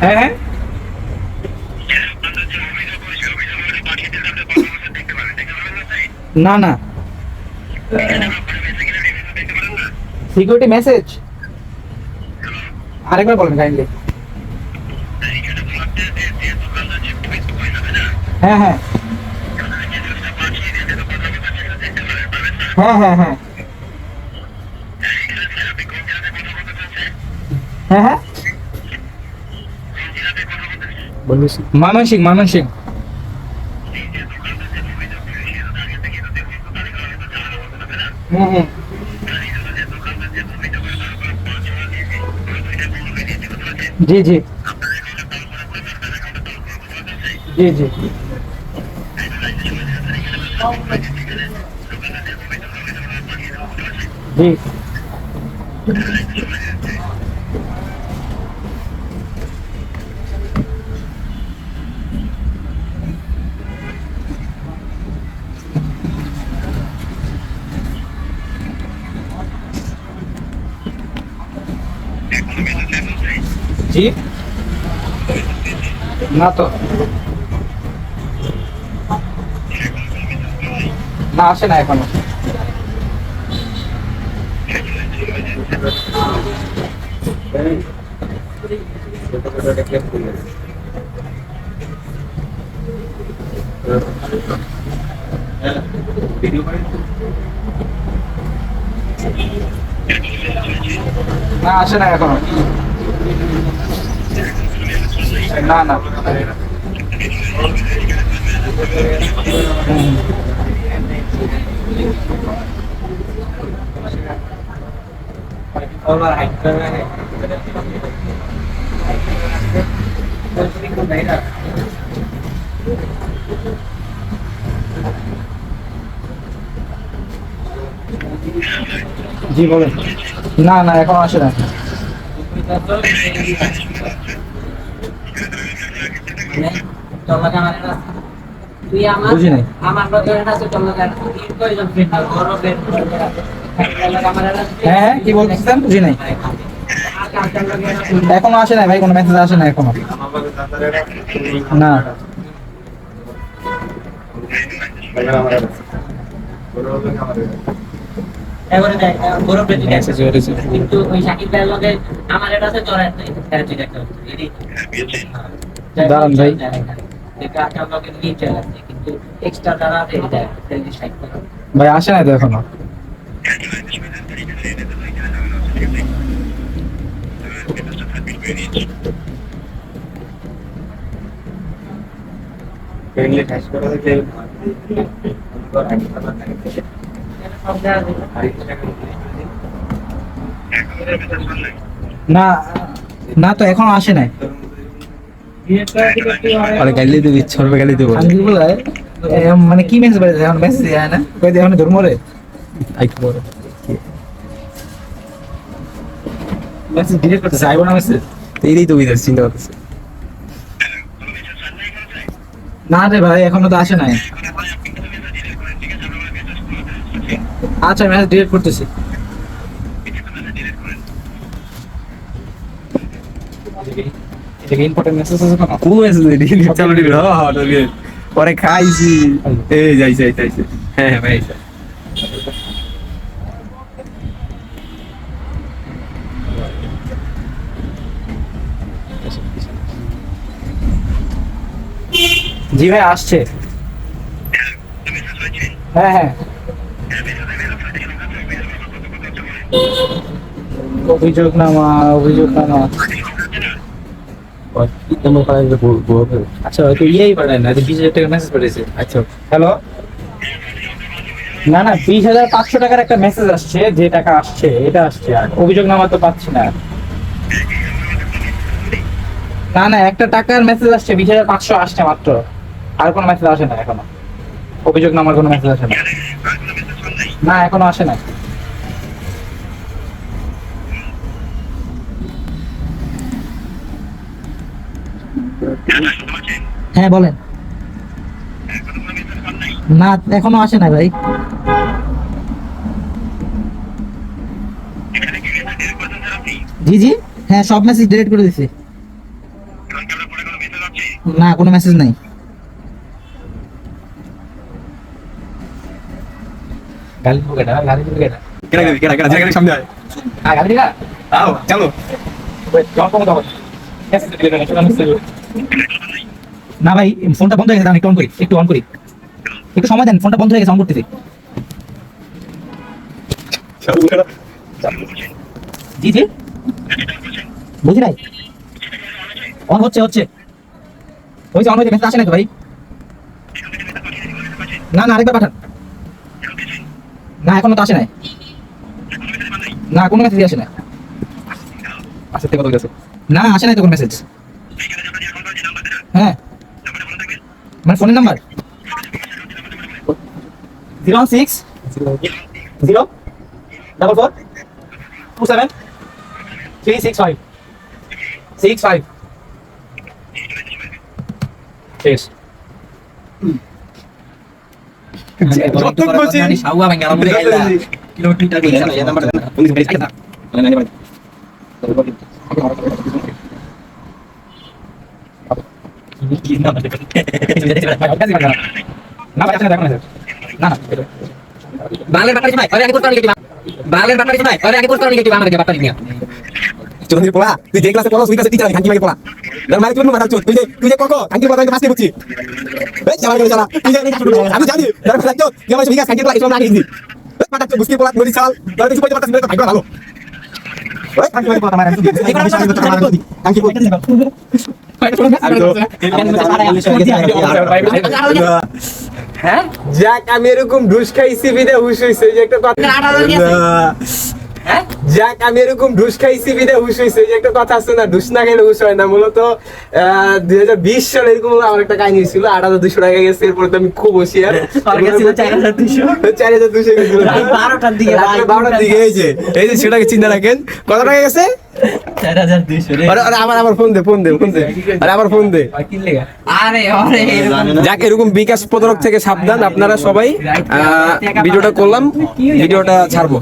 হ্যাঁ হ্যাঁ না না সিকিউরিটি মেসেজ আরেকবার বলেন কাইন্ডলি হ্যাঁ হ্যাঁ। হ্যাঁ হ্যাঁ হ্যাঁ। হ্যাঁ হ্যাঁ। ময়মনসিং ময়মনসিং হুম হুম জি জি জি জি জি। না তো। না আসে না এখনও। না আসে না এখনও। না না। জি বলেন। না না এখন আসে না হ্যাঁ কি বলতেছেন বুঝি নাই। এখনও আসে না ভাই, কোনো মেসেজ আসে না এখনও। না। এবারে দেখ বড় ফ্রেন্ড মেসেজ হয়েছে কিন্তু ওই শাকিব ভাইয়ের লগে আমার এটা আছে তোর একটা এটা তুই দেখতে দাঁড়ান ভাই। ভাই। আসে না তো এখনও? সব দেওয়া যাবে। না না তো এখনও আসে নাই। আরে গালি দিবি ছড়বে গালি দেবো আমি বলে মানে কি মেসেজ এখন মেসেজ যায় না। কই দিয়ে এখন ধর্ম রে। পরে মেসেজ ডিলিট করতেছে আইবো না মেসেজ এইটাই তো বিদার চিন্তা করতেছে। না রে ভাই এখনও তো আসে নাই আচ্ছা মেসেজ ডিলিট করতেছি এটা কি ইম্পর্টেন্ট মেসেজ আছে কোনো কোন মেসেজ দিলি চালু দিবি হ্যাঁ হ্যাঁ দিবি পরে খাইছি। এই হ্যাঁ হ্যাঁ ভাই। জি ভাই আসছে। হ্যাঁ হ্যাঁ। অভিযোগ নামা অভিযোগ নামা। কি তেমন পারে বলবে আচ্ছা হয়তো ইয়েই পাঠায় না বিশ হাজার টাকা মেসেজ পাঠিয়েছে। আচ্ছা। হ্যালো না না বিশ হাজার পাঁচশো টাকার একটা মেসেজ আসছে যে টাকা আসছে এটা আসছে আর অভিযোগ তো পাচ্ছি না। না না একটা টাকার মেসেজ আসছে বিশ হাজার পাঁচশো আসছে মাত্র। আর কোনো মেসেজ আসে না এখনও। অভিযোগ নামার কোনো মেসেজ আসে না। না এখনও আসে না হ্যাঁ বলেন। না এখনও আসে না ভাই। জি জি। হ্যাঁ সব মেসেজ ডিলিট করে দিছি। না কোনো মেসেজ নাই। গালি দিবো গালি দিবো কেটা? কেনা কেনা কেনা কেনা কেনা সামনে আয়। আর গালি দিলা? আও চলো। না ভাই, ফোনটা বন্ধ হয়ে গেছে একটু অন করি, একটু অন করি। একটু সময় দেন, ফোনটা বন্ধ হয়ে গেছে অন করতেছি। জি জি। বুঝি নাই? অন হচ্ছে হচ্ছে। হয়েছে অন হয়েছে মেসেজ আসে নাই তো ভাই? না না, আরেকবার পাঠান। না, এখনও তো আসে নাই। না, কোনো মেসেজ আসে না আসে থেকে গেছে না, আসে নাই তো কোনো মেসেজ হ্যাঁ। মানে ফোনের number? Zero six zero double four two seven three six five six five. ভাঙ্গা আমরা গাইলা কিলোমিটার গেলা এই নাম্বার কি নাম না বাংলার বাটারি ভাই আগে কোর্স করা বাংলার বাটারি ভাই আগে কোর্স করা লিখে আমাদের বাটারি নিয়া চোদনের পোলা তুই যে ক্লাসে পড়াস ওই ক্লাসে টিচার খাঙ্কি মাগে পোলা না মানে তুই মাথা চোদ তুই যে তুই যে কখো খাঙ্কি পোলা ফাস্টে বুঝছি এই চালা গেলে চালা তুই যে আমি জানি যারা ফেলা চোদ তুই আমার বিকাশ খাঙ্কি পোলা ইসলাম না গেছি এই পাটা চোদ বুঝকি পোলা নদী চাল তাহলে তুই পয়সা পাঠাস ভালো ওই খাঙ্কি মাগে পোলা আমার খাঙ্কি পোলা হ্যাঁ? যাক আমি এরকম ঢুস খাইছি বিদে হুশ হইছে যে একটা কথা যাক আমি এরকম ঢুস খাইছি বিদে হুশ হইছে। এই যে একটা কথা আছে না ঢুস না খেলে হুশ হয় না। মূলত দুই হাজার বিশ সালে এরকম আমার একটা কাহিনী ছিল আট হাজার দুশো টাকা গেছে এরপর তো আমি খুব হুশিয়ার। আর গেছিল 4200 চার হাজার দুশো বারোটার দিকে বারোটার দিকে এই যে এই যে সেটাকে চিন্তা রাখেন। কত টাকা গেছে? চার হাজার দুইশো রে। আরে আরে আবার আবার ফোন দে ফোন দে ফোন দে। আরে আবার ফোন দে। আরে আরে এরকম যাক এরকম বিকাশ প্রতারক থেকে সাবধান। আপনারা সবাই আহ, ভিডিওটা করলাম। ভিডিওটা ছাড়বো।